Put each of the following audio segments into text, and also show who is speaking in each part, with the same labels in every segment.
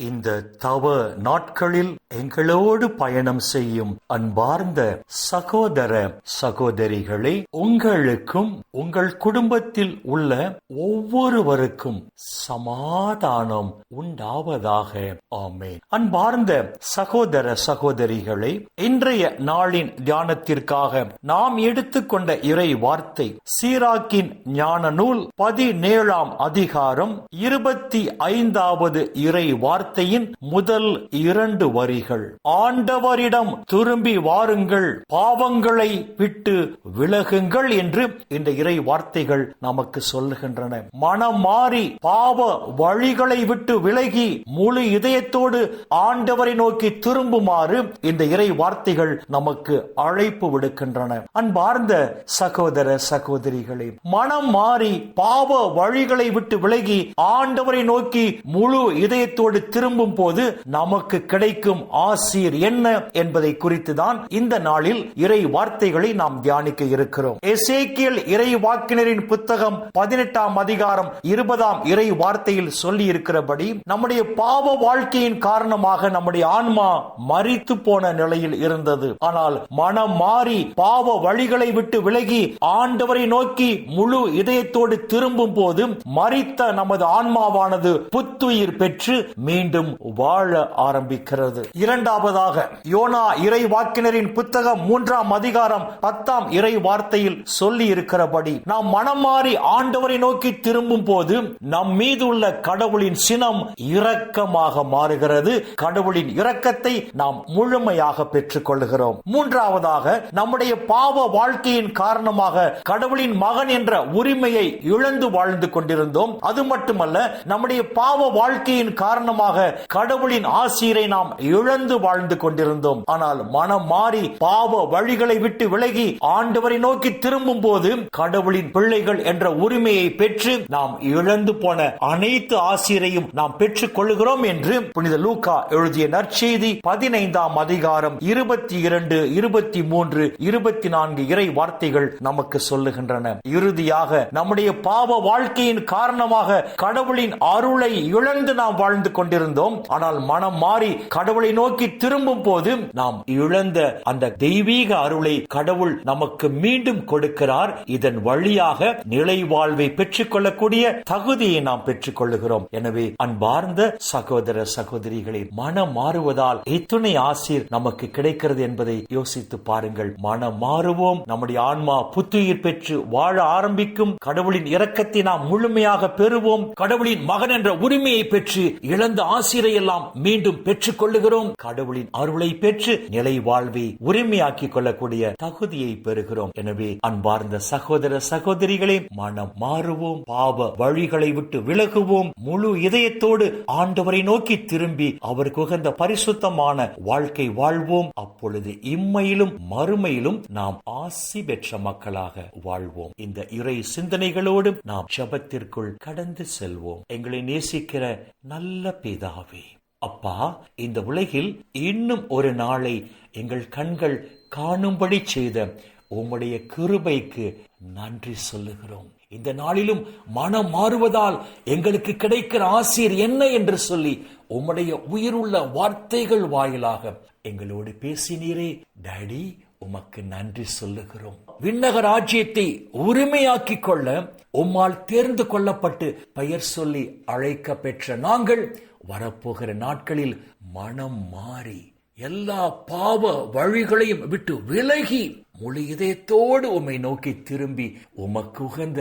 Speaker 1: இந்த தவ நாட்களில் எங்களோடு பயணம் செய்யும் அன்பார்ந்த சகோதர சகோதரிகளை உங்களுக்கும் உங்கள் குடும்பத்தில் உள்ள ஒவ்வொருவருக்கும் சமாதானம் உண்டாவதாக. ஆமேன். அன்பார்ந்த சகோதர சகோதரிகளை இன்றைய நாளின் தியானத்திற்காக நாம் எடுத்துக்கொண்ட இறை வார்த்தை சீராக்கின் ஞான நூல் பதினேழாம் அதிகாரம் இருபத்தி ஐந்தாவது இறை வார்த்தை. வார்த்தையின் முதல் இரண்டு வரிகள். ஆண்டவரிடம் திரும்பி வாருங்கள் பாவங்களை விட்டு விலகுங்கள் என்று இந்த இறை வார்த்தைகள் நமக்கு சொல்லுகின்றன. மனம் மாறி பாவ வழிகளை விட்டு விலகி முழு இதயத்தோடு ஆண்டவரை நோக்கி திரும்புமாறு இந்த இறை வார்த்தைகள் நமக்கு அழைப்பு விடுக்கின்றன. அன்பார்ந்த சகோதர சகோதரிகளே மனம் மாறி பாவ வழிகளை விட்டு விலகி ஆண்டவரை நோக்கி முழு இதயத்தோடு திரும்பும் போது நமக்கு கிடைக்கும் ஆசீர் என்ன என்பதை குறித்துதான் இந்த நாளில் இறை வார்த்தைகளை நாம் தியானிக்க இருக்கிறோம். எசேக்கியல் இறை வாக்கினரின் புத்தகம் பதினெட்டாம் அதிகாரம் இருபதாம் இறை வார்த்தையில் சொல்லி இருக்கிறபடி நம்முடைய பாவ வாழ்க்கையின் காரணமாக நம்முடைய ஆன்மா மறித்து போன நிலையில் இருந்தது. ஆனால் மனம் மாறி பாவ வழிகளை விட்டு விலகி ஆண்டவரை நோக்கி முழு இதயத்தோடு திரும்பும் போது மறித்த நமது ஆன்மாவானது புத்துயிர் பெற்று மீண்டும் மீண்டும் வாழ ஆரம்பிக்கிறது. இரண்டாவதாக யோனா இறை வாக்கினரின் புத்தகம் மூன்றாம் அதிகாரம் பத்தாம் இறை வார்த்தையில் சொல்லி இருக்கிறபடி நாம் மனம் மாறி ஆண்டவரை நோக்கி திரும்பும் போது நம் மீது உள்ள கடவுளின் சினம் இரக்கமாக மாறுகிறது. கடவுளின் இரக்கத்தை நாம் முழுமையாக பெற்றுக் கொள்கிறோம் மூன்றாவதாக நம்முடைய பாவ வாழ்க்கையின் காரணமாக கடவுளின் மகன் என்ற உரிமையை இழந்து வாழ்ந்து கொண்டிருந்தோம். அது மட்டுமல்ல நம்முடைய பாவ வாழ்க்கையின் காரணமாக காரணமாக கடவுளின் ஆசீரை நாம் இழந்து வாழ்ந்து கொண்டிருந்தோம். ஆனால் மனம் மாறி பாவ வழிகளை விட்டு விலகி ஆண்டவரை நோக்கி திரும்பும் போது கடவுளின் பிள்ளைகள் என்ற உரிமையை பெற்று நாம் இழந்து போன அனைத்து ஆசிரியையும் நாம் பெற்றுக் கொள்கிறோம் என்று புனித லூகா எழுதிய நற்செய்தி பதினைந்தாம் அதிகாரம் இருபத்தி இரண்டு இருபத்தி மூன்று இருபத்தி நான்கு இறை வார்த்தைகள் நமக்கு சொல்லுகின்றன. இறுதியாக நம்முடைய பாவ வாழ்க்கையின் காரணமாக கடவுளின் அருளை இழந்து நாம் வாழ்ந்து கொண்டு கொண்டிருந்தோம். ஆனால் மனம் மாறி கடவுளை நோக்கி திரும்பும் போது நாம் இழந்த அந்த தெய்வீக அருளை கடவுள் நமக்கு மீண்டும் கொடுக்கிறார். இதன் வழியாக நிலை வாழ்வை பெற்றுக் கொள்ளக்கூடிய தகுதியை நாம் பெற்றுக் கொள்ளுகிறோம் எனவே அன்பார்ந்த சகோதர சகோதரிகளே மனம் மாறுவதால் இத்துணை ஆசீர் நமக்கு கிடைக்கிறது என்பதை யோசித்து பாருங்கள். மனம் மாறுவோம். நம்முடைய ஆன்மா புத்துயிர் பெற்று வாழ ஆரம்பிக்கும். கடவுளின் இரக்கத்தை நாம் முழுமையாக பெறுவோம். கடவுளின் மகன் என்ற உரிமையை பெற்று இழந்த ஆசிரை எல்லாம் மீண்டும் பெற்றுக் கொள்ளுகிறோம் கடவுளின் அருளை பெற்று நிலை வாழ்வை உரிமையாக்கிக் கொள்ளக்கூடிய தகுதியை பெறுகிறோம். எனவே அன்பார்ந்த சகோதர சகோதரிகளே மனம் மாறுவோம். பாவ வழிகளை விட்டு விலகுவோம். முழு இதயத்தோடு ஆண்டவரை நோக்கி திரும்பி அவருக்கு உகந்த பரிசுத்தமான வாழ்க்கை வாழ்வோம். அப்பொழுது இம்மையிலும் மறுமையிலும் நாம் ஆசி பெற்ற மக்களாக வாழ்வோம். இந்த இறை சிந்தனைகளோடு நாம் ஜபத்திற்குள் கடந்து செல்வோம். எங்களை நேசிக்கிற நல்ல பிதாவே அப்பா இந்த உலகில் இன்னும் ஒரு நாளை எங்கள் கண்கள் காணும்படி செய்த உம்முடைய கிருபைக்கு நன்றி சொல்லுகிறோம். இந்த நாளிலும் மனம் மாறுவதால் எங்களுக்கு கிடைக்கிற ஆசிரியர் என்ன என்று சொல்லி உம்முடைய உயிருள்ள வார்த்தைகள் வாயிலாக எங்களோடு பேசினீரே. டாடி உமக்கு நன்றி சொல்லுகிறோம். விண்ணக ராஜ்யத்தை உரிமையாக்கிக் கொள்ள உம்மால் தேர்ந்து கொள்ளப்பட்டு பெயர் சொல்லி அழைக்க பெற்ற நாங்கள் வரப்போகிற நாட்களில் மனம் மாறி எல்லா பாவ வழிகளையும் விட்டு விலகி மொழி இதயத்தோடு உம்மை நோக்கி திரும்பி உமக்கு உகந்த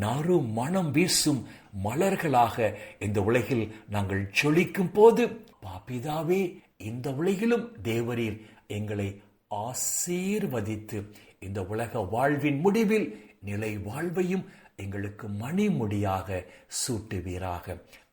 Speaker 1: நறு மனம் வீசும் மலர்களாக இந்த உலகில் நாங்கள் சொலிக்கும் போது பாப்பிதாவே இந்த உலகிலும் தேவரீர் எங்களை ஆசீர்வதித்து இந்த உலக வாழ்வின் முடிவில் நிலை வாழ்வையும் எங்களுக்கு மணிமுடியாக சூட்டுவீராக.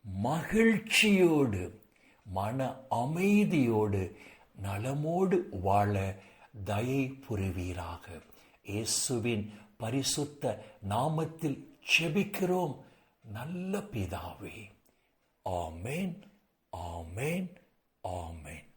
Speaker 1: மகிழ்ச்சியோடு மன அமைதியோடு நலமோடு வாழ தயை புரிவீராக. இயேசுவின் பரிசுத்த நாமத்தில் செபிக்கிறோம். நல்ல பிதாவே. ஆமேன் ஆமேன் ஆமேன்.